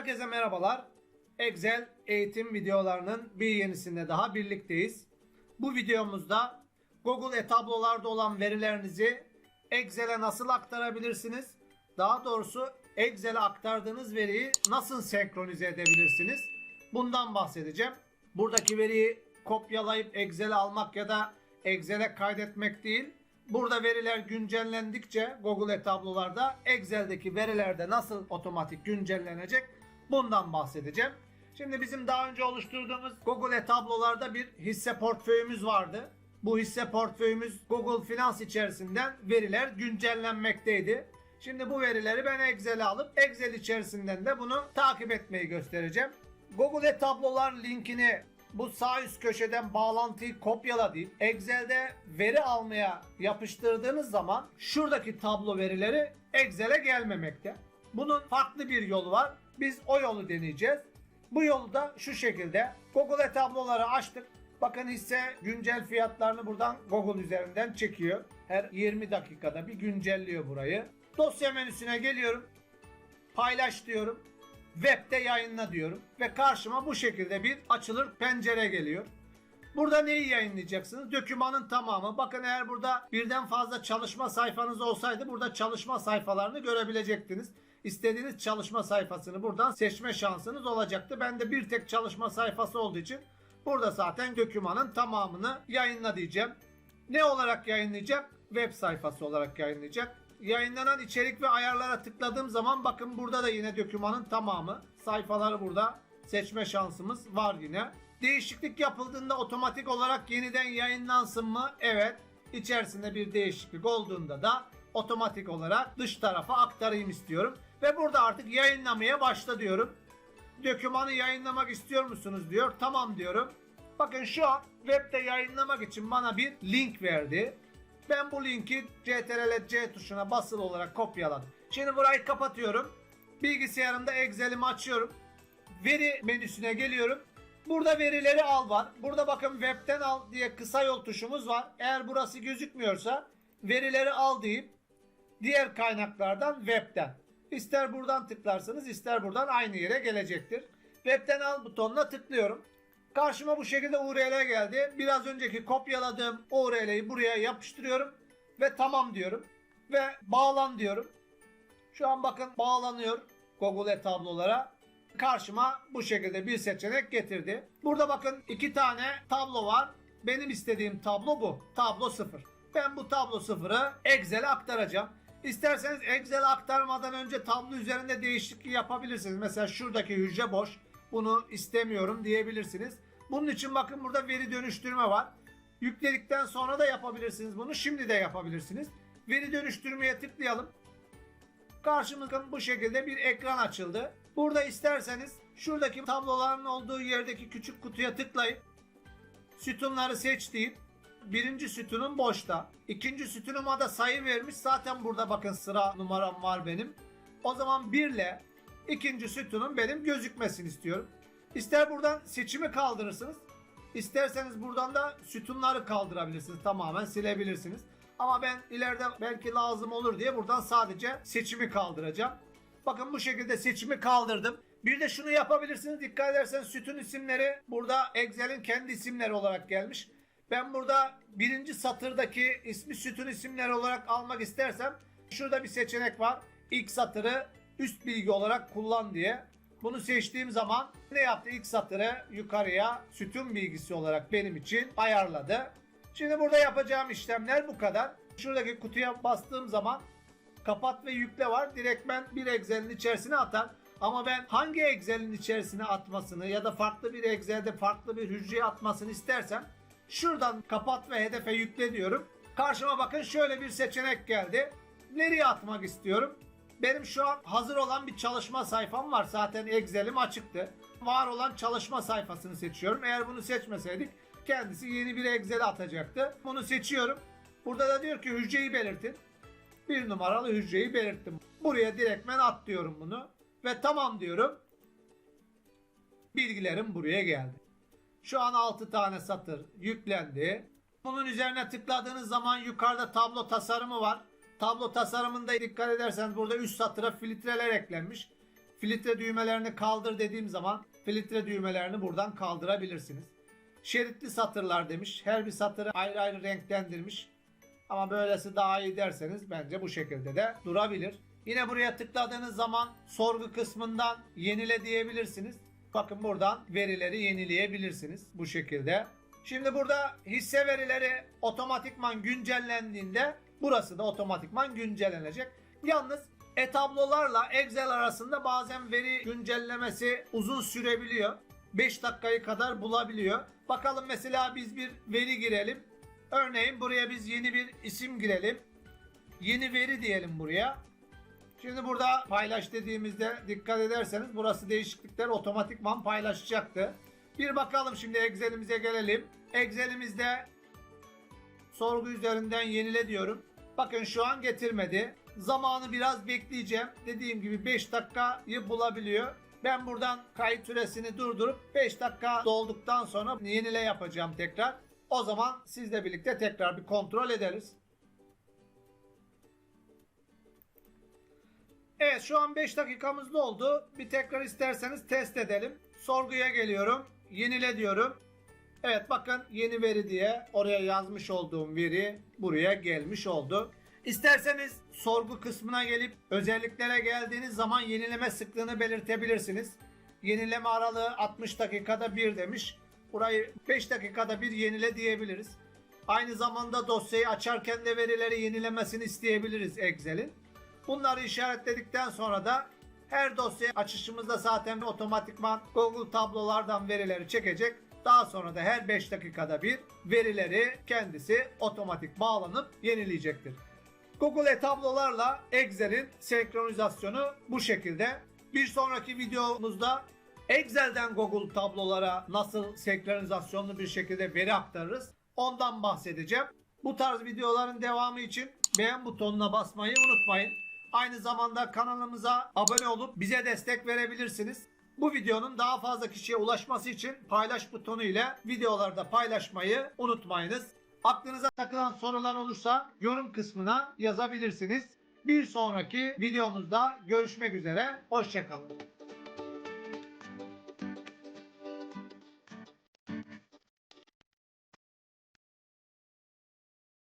Herkese merhabalar. Excel eğitim videolarının bir yenisinde daha birlikteyiz. Bu videomuzda Google e-tablolarda olan verilerinizi Excel'e nasıl aktarabilirsiniz? Daha doğrusu Excel'e aktardığınız veriyi nasıl senkronize edebilirsiniz? Bundan bahsedeceğim. Buradaki veriyi kopyalayıp Excel'e almak ya da Excel'e kaydetmek değil. Burada veriler güncellendikçe Google e-tablolarda Excel'deki verilerde nasıl otomatik güncellenecek bundan bahsedeceğim. Şimdi bizim daha önce oluşturduğumuz Google e-tablolarda bir hisse portföyümüz vardı. Bu hisse portföyümüz Google Finans içerisinden veriler güncellenmekteydi. Şimdi bu verileri ben Excel'e alıp Excel içerisinden de bunu takip etmeyi göstereceğim. Google e-tablolar linkini bu sağ üst köşeden bağlantıyı kopyala deyip Excel'de veri almaya yapıştırdığınız zaman şuradaki tablo verileri Excel'e gelmemekte. Bunun farklı bir yolu var. Biz o yolu deneyeceğiz. Bu yolu da şu şekilde Google tabloları açtık. Bakın hisse güncel fiyatlarını buradan Google üzerinden çekiyor. Her 20 dakikada bir güncelliyor burayı. Dosya menüsüne geliyorum. Paylaş diyorum. Web'de yayınla diyorum. Ve karşıma bu şekilde bir açılır pencere geliyor. Burada neyi yayınlayacaksınız? Dökümanın tamamı. Bakın eğer burada birden fazla çalışma sayfanız olsaydı burada çalışma sayfalarını görebilecektiniz. İstediğiniz çalışma sayfasını buradan seçme şansınız olacaktı. Ben de bir tek çalışma sayfası olduğu için burada zaten dökümanın tamamını yayınla diyeceğim. Ne olarak yayınlayacak? Web sayfası olarak yayınlayacak. Yayınlanan içerik ve ayarlara tıkladığım zaman bakın burada da yine dökümanın tamamı. Sayfaları burada seçme şansımız var yine. Değişiklik yapıldığında otomatik olarak yeniden yayınlansın mı? Evet. İçerisinde bir değişiklik olduğunda da otomatik olarak dış tarafa aktarayım istiyorum. Ve burada artık yayınlamaya başla diyorum. Dökümanı yayınlamak istiyor musunuz diyor. Tamam diyorum. Bakın şu an webde yayınlamak için bana bir link verdi. Ben bu linki CTRL C tuşuna basılı olarak kopyaladım. Şimdi burayı kapatıyorum. Bilgisayarımda Excel'imi açıyorum. Veri menüsüne geliyorum. Burada verileri al var. Burada bakın webten al diye kısa yol tuşumuz var. Eğer burası gözükmüyorsa verileri al deyip diğer kaynaklardan webten. İster buradan tıklarsanız ister buradan aynı yere gelecektir. Webten al butonuna tıklıyorum. Karşıma bu şekilde URL geldi. Biraz önceki kopyaladığım URL'yi buraya yapıştırıyorum ve tamam diyorum ve bağlan diyorum. Şu an bakın bağlanıyor Google tablolara. Karşıma bu şekilde bir seçenek getirdi. Burada bakın iki tane tablo var. Benim istediğim tablo bu. Tablo 0. Ben bu tablo 0'ı Excel'e aktaracağım. İsterseniz Excel'e aktarmadan önce tablo üzerinde değişiklik yapabilirsiniz. Mesela şuradaki hücre boş. Bunu istemiyorum diyebilirsiniz. Bunun için bakın burada veri dönüştürme var. Yükledikten sonra da yapabilirsiniz bunu. Şimdi de yapabilirsiniz. Veri dönüştürmeye tıklayalım. Karşımıza bu şekilde bir ekran açıldı. Burada isterseniz şuradaki tabloların olduğu yerdeki küçük kutuya tıklayıp sütunları seç deyip birinci sütunun boşta. ikinci sütunuma da sayı vermiş. Zaten burada bakın sıra numaram var benim. O zaman 1 ile ikinci sütunun benim gözükmesini istiyorum. İster buradan seçimi kaldırırsınız. İsterseniz buradan da sütunları kaldırabilirsiniz. Tamamen silebilirsiniz. Ama ben ileride belki lazım olur diye buradan sadece seçimi kaldıracağım. Bakın bu şekilde seçimi kaldırdım. Bir de şunu yapabilirsiniz. Dikkat ederseniz sütun isimleri burada Excel'in kendi isimleri olarak gelmiş. Ben burada birinci satırdaki ismi sütun isimleri olarak almak istersem şurada bir seçenek var. İlk satırı üst bilgi olarak kullan diye. Bunu seçtiğim zaman ne yaptı? İlk satırı yukarıya sütun bilgisi olarak benim için ayarladı. Şimdi burada yapacağım işlemler bu kadar. Şuradaki kutuya bastığım zaman kapat ve yükle var. Direkt ben bir Excel'in içerisine atar. Ama ben hangi Excel'in içerisine atmasını ya da farklı bir Excel'de farklı bir hücreye atmasını istersem şuradan kapat ve hedefe yükle diyorum. Karşıma bakın şöyle bir seçenek geldi. Nereye atmak istiyorum? Benim şu an hazır olan bir çalışma sayfam var. Zaten Excel'im açıktı. Var olan çalışma sayfasını seçiyorum. Eğer bunu seçmeseydik kendisi yeni bir Excel'e atacaktı. Bunu seçiyorum. Burada da diyor ki hücreyi belirtin. Bir numaralı hücreyi belirttim. Buraya direktmen at diyorum bunu. Ve tamam diyorum. Bilgilerim buraya geldi. Şu an 6 tane satır yüklendi. Bunun üzerine tıkladığınız zaman yukarıda tablo tasarımı var. Tablo tasarımında dikkat ederseniz burada üst satıra filtreler eklenmiş. filtre düğmelerini kaldır dediğim zaman filtre düğmelerini buradan kaldırabilirsiniz. Şeritli satırlar demiş. Her bir satırı ayrı ayrı renklendirmiş. Ama böylesi daha iyi derseniz bence bu şekilde de durabilir. Yine buraya tıkladığınız zaman sorgu kısmından yenile diyebilirsiniz. Bakın buradan verileri yenileyebilirsiniz bu şekilde. Şimdi burada hisse verileri otomatikman güncellendiğinde burası da otomatikman güncellenecek. Yalnız e-tablolarla Excel arasında bazen veri güncellemesi uzun sürebiliyor. 5 dakikayı kadar bulabiliyor. Bakalım mesela biz bir veri girelim. Örneğin buraya biz yeni bir isim girelim. Yeni veri diyelim buraya. Şimdi burada paylaş dediğimizde dikkat ederseniz burası değişiklikler otomatikman paylaşacaktı. Bir bakalım şimdi Excel'imize gelelim. Excel'imizde sorgu üzerinden yenile diyorum. Bakın şu an getirmedi. Zamanı biraz bekleyeceğim. Dediğim gibi 5 dakikayı bulabiliyor. Ben buradan kayıt süresini durdurup 5 dakika dolduktan sonra yenile yapacağım tekrar. O zaman sizle birlikte tekrar bir kontrol ederiz. Evet şu an 5 dakikamız doldu. Bir tekrar isterseniz test edelim. Sorguya geliyorum. Yenile diyorum. Evet bakın yeni veri diye oraya yazmış olduğum veri buraya gelmiş oldu. İsterseniz sorgu kısmına gelip özelliklere geldiğiniz zaman yenileme sıklığını belirtebilirsiniz. Yenileme aralığı 60 dakikada bir demiş. Burayı 5 dakikada bir yenile diyebiliriz. Aynı zamanda dosyayı açarken de verileri yenilemesini isteyebiliriz Excel'in. Bunları işaretledikten sonra da her dosya açışımızda zaten otomatikman Google tablolardan verileri çekecek. Daha sonra da her 5 dakikada bir verileri kendisi otomatik bağlanıp yenileyecektir. Google e-tablolarla Excel'in senkronizasyonu bu şekilde. Bir sonraki videomuzda Excel'den Google tablolara nasıl senkronizasyonlu bir şekilde veri aktarırız ondan bahsedeceğim. Bu tarz videoların devamı için beğen butonuna basmayı unutmayın. Aynı zamanda kanalımıza abone olup bize destek verebilirsiniz. Bu videonun daha fazla kişiye ulaşması için paylaş butonu ile videolarda paylaşmayı unutmayınız. Aklınıza takılan sorular olursa yorum kısmına yazabilirsiniz. Bir sonraki videomuzda görüşmek üzere. Hoşçakalın.